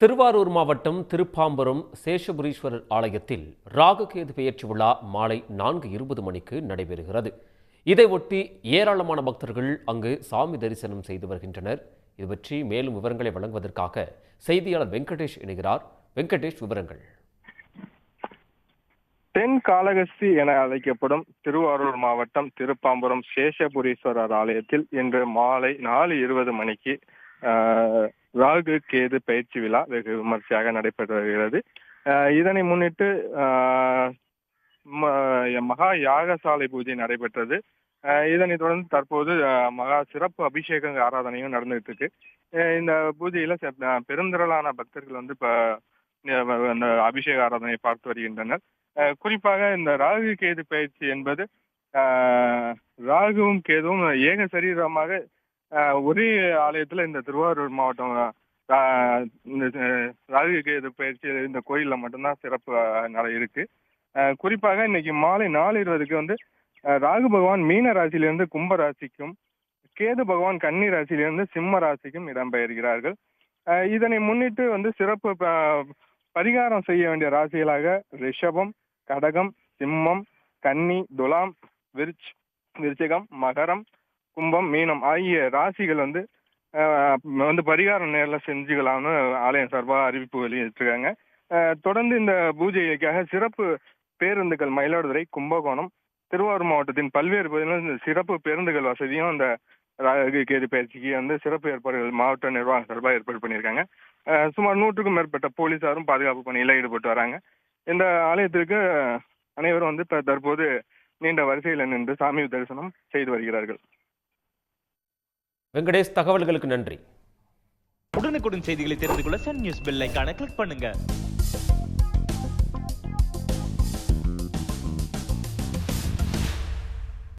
திருவாரூர் மாவட்டம் திருப்பாம்பரம் சேஷபுரீஸ்வரர் ஆலயத்தில் ராகுகேது பெயர்ச்சி விழா மாலை நான்கு இருபது மணிக்கு நடைபெறுகிறது. இதையொட்டி ஏராளமான பக்தர்கள் அங்கு சாமி தரிசனம் செய்து வருகின்றனர். இது பற்றி மேலும் விவரங்களை வழங்குவதற்காக செய்தியாளர் வெங்கடேஷ் இணைகிறார். வெங்கடேஷ் விவரங்கள். தென் காளகஸ்தி என அழைக்கப்படும் திருவாரூர் மாவட்டம் திருப்பாம்புரம் சேஷபுரீஸ்வரர் ஆலயத்தில் இன்று மாலை நாலு இருபது மணிக்கு ஆஹ், ராகு கேது பயிற்சி விழா வெகு விமர்சையாக நடைபெற்று வருகிறது. இதனை முன்னிட்டு மகா யாகசாலை பூஜை நடைபெற்றது. இதனை தொடர்ந்து தற்போது மகா சிறப்பு அபிஷேக ஆராதனையும் நடந்துட்டு இருக்கு இந்த பூஜையில பெருந்திரளான பக்தர்கள் வந்து இப்ப அபிஷேக ஆராதனையை பார்த்து வருகின்றனர். குறிப்பாக இந்த ராகு கேது பயிற்சி என்பது ராகுவும் கேதுவும் ஏக சரீரமாக ஒரே ஆலயத்துல இந்த திருவாரூர் மாவட்டம் ராகு கேது பயிற்சி இந்த கோயில்ல மட்டும்தான் சிறப்பு நிறைய இருக்கு. குறிப்பாக இன்னைக்கு மாலை நாலு இருபதுக்கு வந்து ராகு பகவான் மீன ராசியிலிருந்து கும்ப ராசிக்கும் கேது பகவான் கன்னி ராசியிலிருந்து சிம்ம ராசிக்கும் இடம்பெயர்கிறார்கள். அஹ், இதனை முன்னிட்டு வந்து சிறப்பு பரிகாரம் செய்ய வேண்டிய ராசிகளாக ரிஷபம் கடகம் சிம்மம் கன்னி துலாம் விருச் விருச்சகம் மகரம் கும்பம் மீனம் ஆகிய ராசிகள் வந்து வந்து பரிகாரம் நேரில் செஞ்சுக்கலாம்னு ஆலயம் சார்பாக அறிவிப்பு வெளியிட்டிருக்காங்க. தொடர்ந்து இந்த பூஜைக்காக சிறப்பு பேருந்துகள் மயிலாடுதுறை கும்பகோணம் திருவாரூர் மாவட்டத்தின் பல்வேறு பகுதிகளில் இந்த சிறப்பு பேருந்துகள் வசதியும் அந்த ராகு பயிற்சிக்கு வந்து சிறப்பு ஏற்பாடுகள் மாவட்ட நிர்வாகம் சார்பாக ஏற்பாடு பண்ணியிருக்காங்க. சுமார் நூற்றுக்கும் மேற்பட்ட போலீசாரும் பாதுகாப்பு பணியில் ஈடுபட்டு வராங்க. இந்த ஆலயத்திற்கு அனைவரும் வந்து தற்போது நீண்ட வரிசையில் நின்று சாமி தரிசனம் செய்து வருகிறார்கள். வெங்கடேஷ் தகவல்களுக்கு நன்றி. உடனுக்குடன் செய்திகளை தெரிந்து கொள்ள சன் நியூஸ் பெல் ஐக்கான கிளிக் பண்ணுங்க.